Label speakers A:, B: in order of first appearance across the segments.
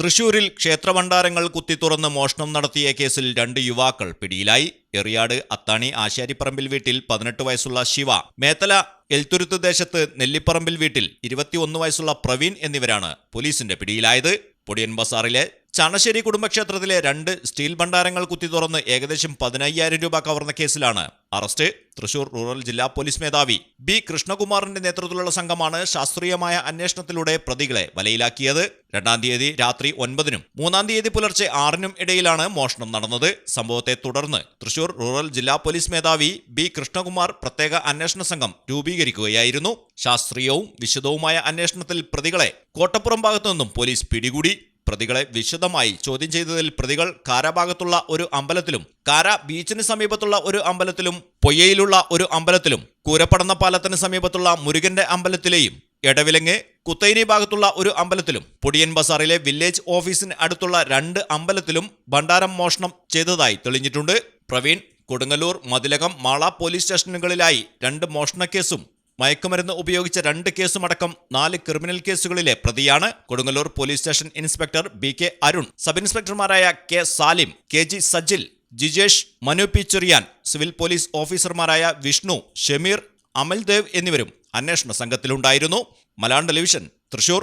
A: തൃശൂരിൽ ക്ഷേത്രഭണ്ഡാരങ്ങൾ കുത്തിത്തുറന്ന് മോഷണം നടത്തിയ കേസിൽ രണ്ട് യുവാക്കൾ പിടിയിലായി. എറിയാട് അത്താണി ആശാരിപ്പറമ്പിൽ വീട്ടിൽ പതിനെട്ട് വയസ്സുള്ള ശിവ മേത്തല എൽത്തുരുത്ത് ദേശത്ത് നെല്ലിപ്പറമ്പിൽ വീട്ടിൽ ഇരുപത്തിയൊന്ന് വയസ്സുള്ള പ്രവീൺ എന്നിവരാണ് പോലീസിന്റെ പിടിയിലായത്. പൊടിയൻ ബസാറിലെ ചണശ്ശേരി കുടുംബക്ഷേത്രത്തിലെ രണ്ട് സ്റ്റീൽ ഭണ്ഡാരങ്ങൾ കുത്തി തുറന്ന് ഏകദേശം പതിനയ്യായിരം രൂപ കവർന്ന കേസിലാണ്. അറസ്റ്റ് തൃശൂർ റൂറൽ ജില്ലാ പോലീസ് മേധാവി ബി കൃഷ്ണകുമാറിന്റെ നേതൃത്വത്തിലുള്ള സംഘമാണ് ശാസ്ത്രീയമായ അന്വേഷണത്തിലൂടെ പ്രതികളെ വലയിലാക്കിയത്. രണ്ടാം തീയതി രാത്രി ഒൻപതിനും മൂന്നാം തീയതി പുലർച്ചെ ആറിനും ഇടയിലാണ് മോഷണം നടന്നത്. സംഭവത്തെ തുടർന്ന് തൃശൂർ റൂറൽ ജില്ലാ പോലീസ് മേധാവി ബി കൃഷ്ണകുമാർ പ്രത്യേക അന്വേഷണ സംഘം രൂപീകരിക്കുകയായിരുന്നു. ശാസ്ത്രീയവും വിശദവുമായ അന്വേഷണത്തിൽ പ്രതികളെ കോട്ടപ്പുറം ഭാഗത്തു നിന്നും പോലീസ് പിടികൂടി. പ്രതികളെ വിശദമായി ചോദ്യം ചെയ്തതിൽ പ്രതികൾ കാരാഭാഗത്തുള്ള ഒരു അമ്പലത്തിലും കാര ബീച്ചിന് സമീപത്തുള്ള ഒരു അമ്പലത്തിലും പൊയ്യയിലുള്ള ഒരു അമ്പലത്തിലും കൂരപ്പടന്ന പാലത്തിന് സമീപത്തുള്ള മുരുകന്റെ അമ്പലത്തിലെയും എടവിലങ്ങ് കുത്തൈനി ഭാഗത്തുള്ള ഒരു അമ്പലത്തിലും പൊടിയൻ ബസാറിലെ വില്ലേജ് ഓഫീസിന് അടുത്തുള്ള രണ്ട് അമ്പലത്തിലും ഭണ്ഡാരം മോഷണം ചെയ്തതായി തെളിഞ്ഞിട്ടുണ്ട്. പ്രവീൺ കൊടുങ്ങല്ലൂർ മതിലകം മാള പോലീസ് സ്റ്റേഷനുകളിലായി രണ്ട് മോഷണക്കേസും മയക്കുമരുന്ന് ഉപയോഗിച്ച രണ്ട് കേസുമടക്കം നാല് ക്രിമിനൽ കേസുകളിലെ പ്രതിയാണ് Kodungallur police station inspector B K Arun. Sub ഇൻസ്പെക്ടർമാരായ K Salim K G Sajil Jijesh Manu P Cherian civil police ഓഫീസർമാരായ വിഷ്ണു ഷമീർ അമൽദേവ് എന്നിവരും അന്വേഷണ സംഘത്തിലുണ്ടായിരുന്നു. Malayalam television Thrissur.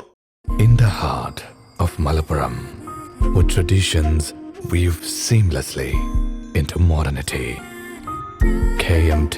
B: The heart of Malappuram, where traditions weave seamlessly into modernity, KMT